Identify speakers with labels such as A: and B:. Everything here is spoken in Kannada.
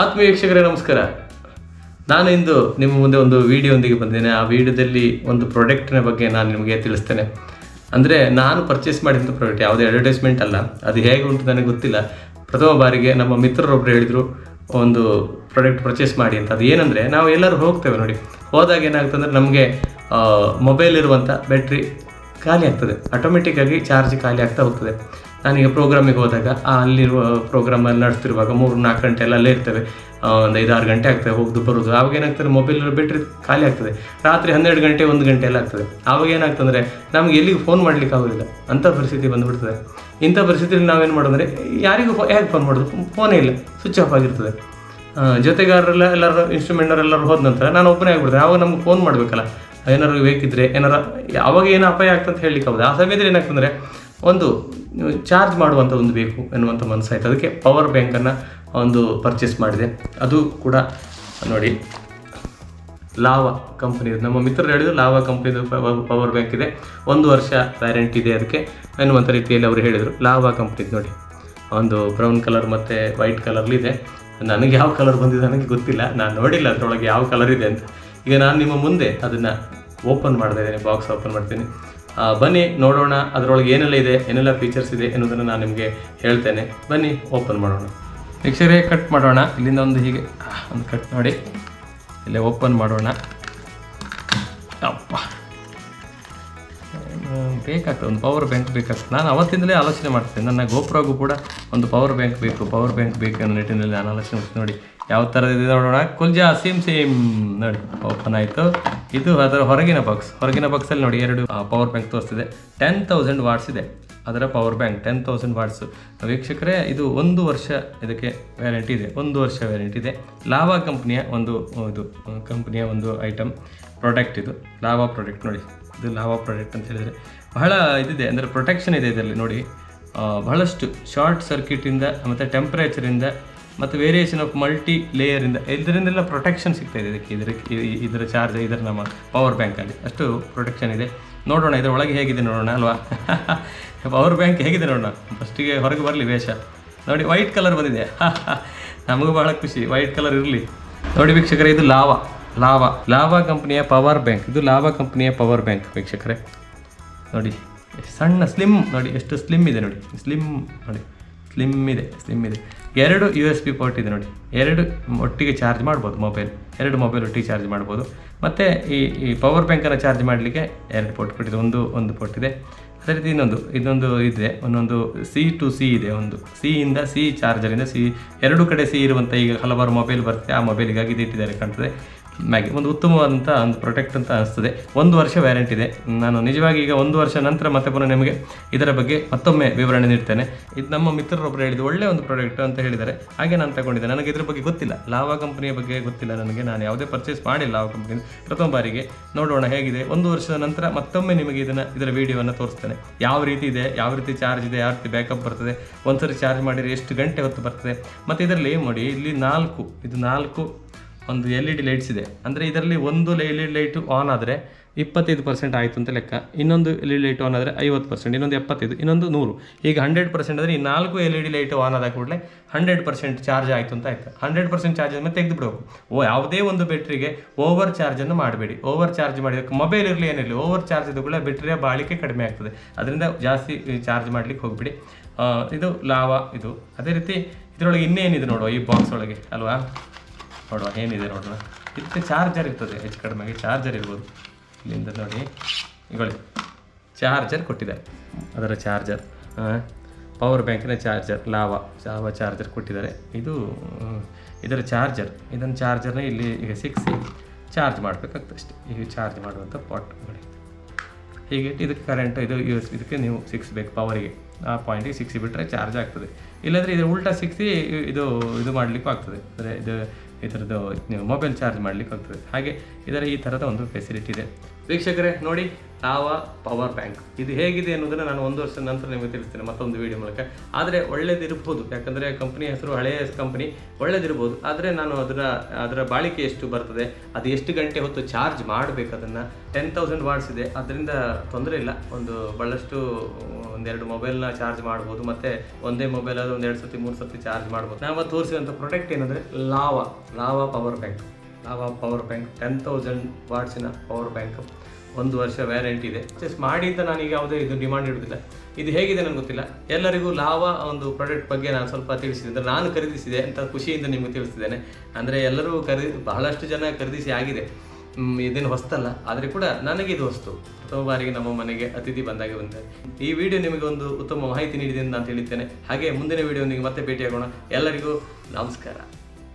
A: ಆತ್ಮೀಯ ವೀಕ್ಷಕರೇ ನಮಸ್ಕಾರ. ನಾನು ಇಂದು ನಿಮ್ಮ ಮುಂದೆ ಒಂದು ವಿಡಿಯೋಂದಿಗೆ ಬಂದಿದ್ದೇನೆ. ಆ ವಿಡಿಯೋದಲ್ಲಿ ಒಂದು ಪ್ರಾಡಕ್ಟ್ನ ಬಗ್ಗೆ ನಾನು ನಿಮಗೆ ತಿಳಿಸ್ತೇನೆ. ಅಂದರೆ ನಾನು ಪರ್ಚೇಸ್ ಮಾಡಿದಂಥ ಪ್ರಾಡಕ್ಟ್ ಯಾವುದೇ ಅಡ್ವರ್ಟೈಸ್ಮೆಂಟ್ ಅಲ್ಲ. ಅದು ಹೇಗೆ ಉಂಟು ನನಗೆ ಗೊತ್ತಿಲ್ಲ. ಪ್ರಥಮ ಬಾರಿಗೆ ನಮ್ಮ ಮಿತ್ರರೊಬ್ಬರು ಹೇಳಿದರು, ಒಂದು ಪ್ರಾಡಕ್ಟ್ ಪರ್ಚೇಸ್ ಮಾಡಿ ಅಂತ. ಅದು ಏನಂದರೆ, ನಾವು ಎಲ್ಲರೂ ಹೋಗ್ತೇವೆ ನೋಡಿ. ಹೋದಾಗ ಏನಾಗುತ್ತೆ ಅಂದರೆ, ನಮಗೆ ಮೊಬೈಲ್ ಇರುವಂಥ ಬ್ಯಾಟ್ರಿ ಖಾಲಿ ಆಗ್ತದೆ. ಆಟೋಮೆಟಿಕ್ಕಾಗಿ ಚಾರ್ಜ್ ಖಾಲಿ ಆಗ್ತಾ ಹೋಗ್ತದೆ. ನಾನೀಗ ಪ್ರೋಗ್ರಾಮಿಗೆ ಹೋದಾಗ ಅಲ್ಲಿರುವ ಪ್ರೋಗ್ರಾಮ್ ಅಲ್ಲಿ ನಡೆಸ್ತಿರುವಾಗ ಮೂರು ನಾಲ್ಕು ಗಂಟೆ ಎಲ್ಲ ಅಲ್ಲೇ ಇರ್ತೇವೆ ಒಂದು ಐದಾರು ಗಂಟೆ ಆಗ್ತದೆ, ಹೋಗ್ದು ಬರೋದು. ಆವಾಗ ಏನಾಗ್ತದೆ ಮೊಬೈಲ್ ಬ್ಯಾಟ್ರಿ ಖಾಲಿ ಆಗ್ತದೆ. ರಾತ್ರಿ ಹನ್ನೆರಡು ಗಂಟೆ, ಒಂದು ಗಂಟೆ ಎಲ್ಲ ಆಗ್ತದೆ. ಆವಾಗ ಏನಾಗ್ತಂದ್ರೆ, ನಮ್ಗೆ ಎಲ್ಲಿಗೆ ಫೋನ್ ಮಾಡ್ಲಿಕ್ಕೆ ಆಗೋದಿಲ್ಲ. ಅಂಥ ಪರಿಸ್ಥಿತಿ ಬಂದ್ಬಿಡ್ತದೆ. ಇಂಥ ಪರಿಸ್ಥಿತಿಯಲ್ಲಿ ನಾವೇನು ಮಾಡೋದಂದ್ರೆ, ಯಾರಿಗೂ ಹೇಗೆ ಫೋನ್ ಮಾಡೋದು? ಫೋನೇ ಇಲ್ಲ. ಸ್ವಿಚ್ ಆಫ್ ಆಗಿರ್ತದೆ. ಜೊತೆಗಾರರೆಲ್ಲ ಎಲ್ಲರೂ ಇನ್ಸ್ಟ್ರೂಮೆಂಟರೆಲ್ಲರೂ ಹೋದ ನಂತರ ನಾನು ಒಬ್ಬನೇ ಆಗಿಬಿಡ್ತೇನೆ. ಆವಾಗ ನಮ್ಗೆ ಫೋನ್ ಮಾಡಬೇಕಲ್ಲ. ಏನಾರು ಬೇಕಿದ್ರೆ, ಏನಾರ ಯಾವಾಗ ಏನು ಅಪಾಯ ಆಗ್ತಂತ ಹೇಳಲಿಕ್ಕೆ ಹೌದು ಆ ಸಮಯದಲ್ಲಿ ಏನಾಗ್ತಂದ್ರೆ ಒಂದು ಚಾರ್ಜ್ ಮಾಡುವಂಥ ಒಂದು ಬೇಕು ಎನ್ನುವಂಥ ಮನಸ್ಸಾಯಿತು. ಅದಕ್ಕೆ ಪವರ್ ಬ್ಯಾಂಕನ್ನು ಒಂದು ಪರ್ಚೇಸ್ ಮಾಡಿದೆ. ಅದು ಕೂಡ ನೋಡಿ, ಲಾವಾ ಕಂಪ್ನಿದು ನಮ್ಮ ಮಿತ್ರರು ಹೇಳಿದ್ರು, ಲಾವಾ ಕಂಪ್ನಿದು ಪವರ್ ಬ್ಯಾಂಕ್ ಇದೆ. ಒಂದು ವರ್ಷ ವ್ಯಾರಂಟಿ ಇದೆ ಅದಕ್ಕೆ ಎನ್ನುವಂಥ ರೀತಿಯಲ್ಲಿ ಅವರು ಹೇಳಿದರು. ಲಾವಾ ಕಂಪ್ನಿದು ನೋಡಿ. ಒಂದು ಬ್ರೌನ್ ಕಲರ್ ಮತ್ತು ವೈಟ್ ಕಲರ್ಲಿದೆ ನನಗೆ ಯಾವ ಕಲರ್ ಬಂದಿದೆ ನನಗೆ ಗೊತ್ತಿಲ್ಲ. ನಾನು ನೋಡಿಲ್ಲ ಅದರೊಳಗೆ ಯಾವ ಕಲರ್ ಇದೆ ಅಂತ. ಈಗ ನಾನು ನಿಮ್ಮ ಮುಂದೆ ಅದನ್ನು ಓಪನ್ ಮಾಡ್ತಾ ಇದ್ದೀನಿ ಬಾಕ್ಸ್ ಓಪನ್ ಮಾಡ್ತೀನಿ. ಬನ್ನಿ ನೋಡೋಣ ಅದರೊಳಗೆ ಏನೆಲ್ಲ ಇದೆ, ಏನೆಲ್ಲ ಫೀಚರ್ಸ್ ಇದೆ ಎನ್ನುವುದನ್ನು ನಾನು ನಿಮಗೆ ಹೇಳ್ತೇನೆ. ಬನ್ನಿ ಓಪನ್ ಮಾಡೋಣ. ಮಿಕ್ಸರೇ ಕಟ್ ಮಾಡೋಣ. ಇಲ್ಲಿಂದ ಒಂದು ಹೀಗೆ ಒಂದು ಕಟ್ ಮಾಡಿ. ಇಲ್ಲೇ ಓಪನ್ ಮಾಡೋಣ. ಅಪ್ಪ. ಬೇಕಾಗ್ತದೆ? ಒಂದು ಪವರ್ ಬ್ಯಾಂಕ್ ಬೇಕಾಗ್ತದೆ. ನಾನು ಅವತ್ತಿಂದಲೇ ಆಲೋಚನೆ ಮಾಡ್ತೇನೆ ನನ್ನ ಗೋಪ್ರಾಗೂ ಕೂಡ ಒಂದು ಪವರ್ ಬ್ಯಾಂಕ್ ಬೇಕು. ಪವರ್ ಬ್ಯಾಂಕ್ ಬೇಕು ಅನ್ನೋ ನಿಟ್ಟಿನಲ್ಲಿ ನಾನು ಆಲೋಚನೆ ಮಾಡ್ತೀನಿ ನೋಡಿ. ಯಾವ ಥರದಿದೆ ನೋಡೋಣ. ಕುಲ್ಜಾ, ಸೇಮ್ ಸೇಮ್. ನೋಡಿ ಓಪನ್ ಆಯಿತು. ಇದು ಅದರ ಹೊರಗಿನ ಬಾಕ್ಸ್ ಹೊರಗಿನ ಬಾಕ್ಸಲ್ಲಿ ನೋಡಿ ಎರಡು ಪವರ್ ಬ್ಯಾಂಕ್ ತೋರಿಸ್ತಿದೆ. ಟೆನ್ ತೌಸಂಡ್ ವಾಟ್ಸ್ ಇದೆ. ಅದರ power bank ten thousand watts ವೀಕ್ಷಕರೇ, ಇದು ಒಂದು ವರ್ಷ ಇದಕ್ಕೆ ವ್ಯಾರಂಟಿ ಇದೆ. ಒಂದು ವರ್ಷ ವ್ಯಾರಂಟಿ ಇದೆ. ಲಾವಾ ಕಂಪ್ನಿಯ ಒಂದು ಇದು ಕಂಪ್ನಿಯ ಒಂದು ಐಟಮ್ ಪ್ರಾಡಕ್ಟ್ ಇದು. ಲಾವಾ ಪ್ರಾಡಕ್ಟ್ ನೋಡಿ. ಇದು ಲಾವಾ ಪ್ರಾಡಕ್ಟ್ ಅಂತ ಹೇಳಿದರೆ ಬಹಳ ಇದಿದೆ. ಅಂದರೆ ಪ್ರೊಟೆಕ್ಷನ್ ಇದೆ ಇದರಲ್ಲಿ ನೋಡಿ. ಬಹಳಷ್ಟು ಶಾರ್ಟ್ ಸರ್ಕ್ಯೂಟಿಂದ ಮತ್ತು ಟೆಂಪ್ರೇಚರಿಂದ ಮತ್ತು ವೇರಿಯೇಷನ್ ಆಫ್ ಮಲ್ಟಿ ಲೇಯರಿಂದ ಇದರಿಂದೆಲ್ಲ ಪ್ರೊಟೆಕ್ಷನ್ ಸಿಗ್ತಾ ಇದೆ ಇದಕ್ಕೆ, ಇದರ ಇದರ ಚಾರ್ಜ್ ಇದರ ನಮ್ಮ ಪವರ್ ಬ್ಯಾಂಕಲ್ಲಿ ಅಷ್ಟು ಪ್ರೊಟೆಕ್ಷನ್ ಇದೆ. ನೋಡೋಣ, ಇದರ ಒಳಗೆ ಹೇಗಿದೆ ನೋಡೋಣ, ಅಲ್ವಾ? ಪವರ್ ಬ್ಯಾಂಕ್ ಹೇಗಿದೆ ನೋಡೋಣ? ಫಸ್ಟಿಗೆ ಹೊರಗೆ ಬರಲಿ ವೇಷ. ನೋಡಿ ವೈಟ್ ಕಲರ್ ಬಂದಿದೆ. ನಮಗೂ ಬಹಳ ಖುಷಿ ವೈಟ್ ಕಲರ್ ಇರಲಿ. ನೋಡಿ ವೀಕ್ಷಕರೇ, ಇದು ಲಾವಾ. ಲಾವಾ. ಲಾವಾ ಕಂಪ್ನಿಯ ಪವರ್ ಬ್ಯಾಂಕ್ ಇದು ಲಾವಾ ಕಂಪ್ನಿಯ ಪವರ್ ಬ್ಯಾಂಕ್ ವೀಕ್ಷಕರೇ. ನೋಡಿ, ಸಣ್ಣ ಸ್ಲಿಮ್ ನೋಡಿ, ಎಷ್ಟು ಸ್ಲಿಮ್ ಇದೆ ನೋಡಿ. ಸ್ಲಿಮ್ ನೋಡಿ. ಸ್ಲಿಮ್ ಇದೆ ಸ್ಲಿಮ್ ಇದೆ. ಎರಡು ಯು ಎಸ್ ಬಿ ಪೋರ್ಟ್ ಇದೆ ನೋಡಿ. ಎರಡು ಒಟ್ಟಿಗೆ ಚಾರ್ಜ್ ಮಾಡ್ಬೋದು ಮೊಬೈಲ್ ಎರಡು ಮೊಬೈಲ್ ಒಟ್ಟಿಗೆ ಚಾರ್ಜ್ ಮಾಡ್ಬೋದು. ಮತ್ತು ಈ ಈ ಪವರ್ ಬ್ಯಾಂಕನ್ನು ಚಾರ್ಜ್ ಮಾಡಲಿಕ್ಕೆ ಎರಡು ಪೋರ್ಟ್ ಕೊಟ್ಟಿದೆ. ಒಂದು ಒಂದು ಪೋರ್ಟ್ ಇದೆ. ಅದೇ ರೀತಿ ಇನ್ನೊಂದು ಇನ್ನೊಂದು ಇದೆ. ಒಂದೊಂದು ಸಿ ಟು ಸಿ ಇದೆ ಒಂದು. ಸಿ ಇಂದ ಸಿ ಚಾರ್ಜರಿಂದ ಸಿ ಎರಡು ಕಡೆ ಸಿ ಇರುವಂಥ ಈಗ ಹಲವಾರು ಮೊಬೈಲ್ ಬರುತ್ತೆ. ಆ ಮೊಬೈಲಿಗಾಗಿ ಇದು ಇಟ್ಟಿದ್ದಾರೆ ಕಾಣ್ತದೆ. ಮ್ಯಾಗಿ, ಒಂದು ಉತ್ತಮವಾದಂಥ ಒಂದು ಪ್ರೊಟೆಕ್ಟ್ ಅಂತ ಅನಿಸ್ತದೆ. ಒಂದು ವರ್ಷ ವ್ಯಾರಂಟಿ ಇದೆ. ನಾನು ನಿಜವಾಗಿ ಈಗ ಒಂದು ವರ್ಷ ನಂತರ ಮತ್ತೆ ಪುನಃ ನಿಮಗೆ ಇದರ ಬಗ್ಗೆ ಮತ್ತೊಮ್ಮೆ ವಿವರಣೆ ನೀಡ್ತೇನೆ. ಇದು ನಮ್ಮ ಮಿತ್ರರೊಬ್ಬರು ಹೇಳಿದ್ದು ಒಳ್ಳೆಯ ಒಂದು ಪ್ರಾಡಕ್ಟ್ ಅಂತ ಹೇಳಿದ್ದಾರೆ. ಹಾಗೆ ನಾನು ತಗೊಂಡಿದ್ದೆ. ನನಗೆ ಇದ್ರ ಬಗ್ಗೆ ಗೊತ್ತಿಲ್ಲ. ಲಾವಾ ಕಂಪನಿಯ ಬಗ್ಗೆ ಗೊತ್ತಿಲ್ಲ ನನಗೆ. ನಾನು ಯಾವುದೇ ಪರ್ಚೇಸ್ ಮಾಡಿಲ್ಲ ಲಾವಾ ಕಂಪನಿ ಪ್ರಥಮ ಬಾರಿಗೆ ನೋಡೋಣ ಹೇಗಿದೆ. ಒಂದು ವರ್ಷದ ನಂತರ ಮತ್ತೊಮ್ಮೆ ನಿಮಗೆ ಇದನ್ನು, ಇದರ ವಿಡಿಯೋವನ್ನು ತೋರಿಸ್ತೇನೆ. ಯಾವ ರೀತಿ ಇದೆ, ಯಾವ ರೀತಿ ಚಾರ್ಜ್ ಇದೆ, ಯಾವ ರೀತಿ ಬ್ಯಾಕಪ್ ಬರ್ತದೆ, ಒಂದ್ಸರಿ ಚಾರ್ಜ್ ಮಾಡಿದರೆ ಎಷ್ಟು ಗಂಟೆ ಹೊತ್ತು ಬರ್ತದೆ. ಮತ್ತು ಇದರಲ್ಲಿ ನೋಡಿ ಇಲ್ಲಿ ನಾಲ್ಕು, ಇದು ನಾಲ್ಕು ಒಂದು ಎಲ್ ಇ ಡಿ ಲೈಟ್ಸ್ ಇದೆ. ಅಂದರೆ ಇದರಲ್ಲಿ ಒಂದು L E D light on ಆದರೆ ಇಪ್ಪತ್ತೈದು ಪರ್ಸೆಂಟ್ ಆಯಿತು ಅಂತ ಲೆಕ್ಕ. ಇನ್ನೊಂದು L E D light on ಆದರೆ ಐವತ್ತು ಪರ್ಸೆಂಟ್ ಇನ್ನೊಂದು ಎಪ್ಪತ್ತೈದು, ಇನ್ನೊಂದು ನೂರು. ಈಗ ಹಂಡ್ರೆಡ್ ಪರ್ಸೆಂಟ್ ಅಂದರೆ ಈ ನಾಲ್ಕು L E D light on ಆದ ಕೂಡಲೇ ಹಂಡ್ರೆಡ್ ಪರ್ಸೆಂಟ್ ಚಾರ್ಜ್ ಆಯಿತು ಅಂತ ಆಯ್ತು. ಹಂಡ್ರೆಡ್ ಪರ್ಸೆಂಟ್ ಚಾರ್ಜ್ ಮೇಲೆ ತೆಗೆದು ಬಿಡಬೇಕು ಓ, ಯಾವುದೇ ಒಂದು ಬ್ಯಾಟ್ರಿಗೆ ಓವರ್ ಚಾರ್ಜನ್ನು ಮಾಡಬೇಡಿ. ಓವರ್ ಚಾರ್ಜ್ ಮಾಡಿದಕ್ಕೆ ಮೊಬೈಲ್ ಇರಲಿ ಏನಿರಲಿ ಓವರ್ ಚಾರ್ಜ್ ಇದ್ದು ಕೂಡ ಬ್ಯಾಟ್ರಿಯ ಬಾಳಿಕೆ ಕಡಿಮೆ ಆಗ್ತದೆ. ಅದರಿಂದ ಜಾಸ್ತಿ ಚಾರ್ಜ್ ಮಾಡಲಿಕ್ಕೆ ಹೋಗ್ಬಿಡಿ. ಇದು ಲಾವಾ ಇದು. ಅದೇ ರೀತಿ ಇದರೊಳಗೆ ಇನ್ನೇನಿದೆ ನೋಡುವ ಈ ಬಾಕ್ಸ್ ಒಳಗೆ, ಅಲ್ವಾ? ನೋಡುವ, ಏನಿದೆ ನೋಡೋಣ ಇದಕ್ಕೆ ಚಾರ್ಜರ್ ಇರ್ತದೆ, ಹೆಚ್ಚು ಕಡಿಮೆಗೆ ಚಾರ್ಜರ್ ಇರ್ಬೋದು. ಇಲ್ಲಿಂದ ನೋಡಿ, ಇಗೊಳ್ಳಿ. ಚಾರ್ಜರ್ ಕೊಟ್ಟಿದ್ದಾರೆ. ಅದರ ಚಾರ್ಜರ್ ಪವರ್ ಬ್ಯಾಂಕಿನ ಚಾರ್ಜರ್ ಲಾವಾ ಲಾವಾ ಚಾರ್ಜರ್ ಕೊಟ್ಟಿದ್ದಾರೆ. ಇದು, ಇದರ ಚಾರ್ಜರ್ ಇದನ್ನು ಚಾರ್ಜರ್ನ ಇಲ್ಲಿ ಈಗ ಸಿಕ್ಸಿ ಚಾರ್ಜ್ ಮಾಡಬೇಕಾಗ್ತದೆ ಅಷ್ಟೇ. ಈಗ ಚಾರ್ಜ್ ಮಾಡುವಂಥ ಪಾಟ್ ನೋಡಿ ಹೀಗೆ ಇದಕ್ಕೆ ಕರೆಂಟ್ ಇದು ಯೂಸ್ ಇದಕ್ಕೆ ನೀವು ಸಿಕ್ಸ್ಬೇಕು ಪವರಿಗೆ ಆ ಪಾಯಿಂಟಿಗೆ ಸಿಕ್ಸಿ ಬಿಟ್ಟರೆ ಚಾರ್ಜ್ ಆಗ್ತದೆ. ಇಲ್ಲಾಂದರೆ ಇದು ಉಲ್ಟಾ ಸಿಕ್ಸಿ ಇದು ಇದು ಮಾಡಲಿಕ್ಕೂ ಆಗ್ತದೆ. ಅಂದರೆ ಇದು ಇದರದ್ದು ನೀವು ಮೊಬೈಲ್ ಚಾರ್ಜ್ ಮಾಡಲಿಕ್ಕೆ ಆಗ್ತದೆ ಹಾಗೆ ಇದರ ಈ ಥರದ ಒಂದು ಫೆಸಿಲಿಟಿ ಇದೆ. ವೀಕ್ಷಕರೇ, ನೋಡಿ ಲಾವ ಪವರ್ ಬ್ಯಾಂಕ್. ಇದು ಹೇಗಿದೆ ಅನ್ನೋದನ್ನು ನಾನು ಒಂದು ವರ್ಷದ ನಂತರ ನಿಮಗೆ ತಿಳಿಸ್ತೇನೆ ಮತ್ತೊಂದು ವಿಡಿಯೋ ಮೂಲಕ. ಆದರೆ ಒಳ್ಳೇದಿರ್ಬೋದು, ಯಾಕಂದರೆ ಕಂಪ್ನಿ ಹೆಸರು ಹಳೆಯ ಕಂಪ್ನಿ ಒಳ್ಳೇದಿರ್ಬೋದು. ಆದರೆ ನಾನು ಅದರ ಅದರ ಬಾಳಿಕೆ ಎಷ್ಟು ಬರ್ತದೆ, ಅದು ಎಷ್ಟು ಗಂಟೆ ಹೊತ್ತು ಚಾರ್ಜ್ ಮಾಡಬೇಕು ಅದನ್ನು? ಟೆನ್ ತೌಸಂಡ್ ವಾಟ್ಸ್ ಇದೆ. ಅದರಿಂದ ತೊಂದರೆ ಇಲ್ಲ. ಒಂದು ಭಾಳಷ್ಟು ಒಂದೆರಡು ಮೊಬೈಲ್ನ ಚಾರ್ಜ್ ಮಾಡ್ಬೋದು. ಮತ್ತು ಒಂದೇ ಮೊಬೈಲ್ ಒಂದೆರಡು ಒಂದು ಎರಡು ಸತಿ ಮೂರು ಸತಿ ಚಾರ್ಜ್ ಮಾಡ್ಬೋದು. ನಾವು ತೋರಿಸಿದಂಥ ಪ್ರಾಡಕ್ಟ್ ಏನಂದರೆ Lava Lava power bank. Lava power bank ten thousand ವಾಟ್ಸಿನ power bank ಒಂದು ವರ್ಷ ವ್ಯಾರಂಟಿ ಇದೆ. ಜಸ್ಟ್ ಮಾಡಿ ಅಂತ ನಾನು ಈಗ ಯಾವುದೇ ಇದು ಡಿಮಾಂಡ್ ಇಡೋದಿಲ್ಲ. ಇದು ಹೇಗಿದೆ ನನಗೆ ಗೊತ್ತಿಲ್ಲ. ಎಲ್ಲರಿಗೂ ಲಾವಾ ಒಂದು ಪ್ರಾಡಕ್ಟ್ ಬಗ್ಗೆ ನಾನು ಸ್ವಲ್ಪ ತಿಳಿಸಿದೆ. ಅಂದರೆ ನಾನು ಖರೀದಿಸಿದೆ ಅಂತ ಖುಷಿಯಿಂದ ನಿಮಗೆ ತಿಳಿಸಿದ್ದೇನೆ ಅಂದರೆ ಎಲ್ಲರೂ ಖರೀದಿ, ಬಹಳಷ್ಟು ಜನ ಖರೀದಿಸಿ ಆಗಿದೆ. ಇದೇನು ಹೊಸ್ತಲ್ಲ. ಆದರೆ ಕೂಡ ನನಗೆ ಇದು ಹೊಸ್ತು. ಪ್ರಥಮ ಬಾರಿಗೆ ನಮ್ಮ ಮನೆಗೆ ಅತಿಥಿ ಬಂದಾಗ ಬಂದರೆ ಈ ವಿಡಿಯೋ ನಿಮಗೆ ಒಂದು ಉತ್ತಮ ಮಾಹಿತಿ ನೀಡಿದೆ ಎಂದು ನಾನು ತಿಳಿತೇನೆ ಹಾಗೆ ಮುಂದಿನ ವಿಡಿಯೋ ಮತ್ತೆ ಭೇಟಿಯಾಗೋಣ. ಎಲ್ಲರಿಗೂ ನಮಸ್ಕಾರ.